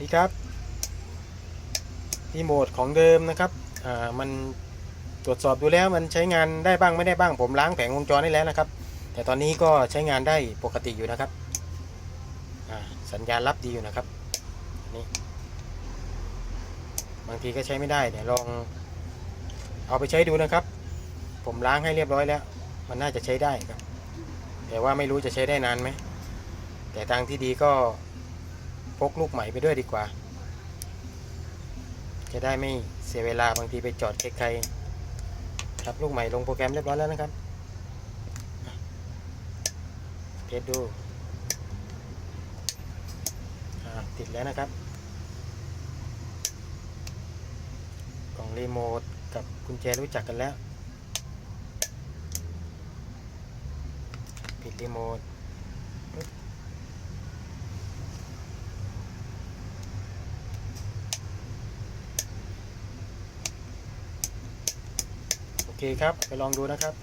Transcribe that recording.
ดีครับรีโมทของเดิมนะครับอ่ามันตรวจสอบดูแล้วมันใช้งานได้บ้างไม่ได้บ้างผมล้างแผงวงจรได้แล้วนะครับ แต่ตอนนี้ก็ใช้งานได้ปกติอยู่นะครับอ่าสัญญาณรับดีอยู่นะครับนี่บางทีก็ใช้ไม่ได้เดี๋ยวลองเอาไปใช้ดูนะครับ ผมล้างให้เรียบร้อยแล้ว มันน่าจะใช้ได้ครับ แต่ว่าไม่รู้จะใช้ได้นานไหมแต่ทางที่ดีก็ พกลูกใหม่ไปด้วยดีกว่า จะได้ไม่เสียเวลาบางทีไปจอดใครๆครับลูกใหม่ลงโปรแกรมเรียบร้อยแล้วนะครับเทสดูติดแล้วนะครับ กล่องรีโมทกับกุญแจรู้จักกันแล้ว ปิดรีโมทปึ๊บโอ เคครับ ไปลองดูนะครับ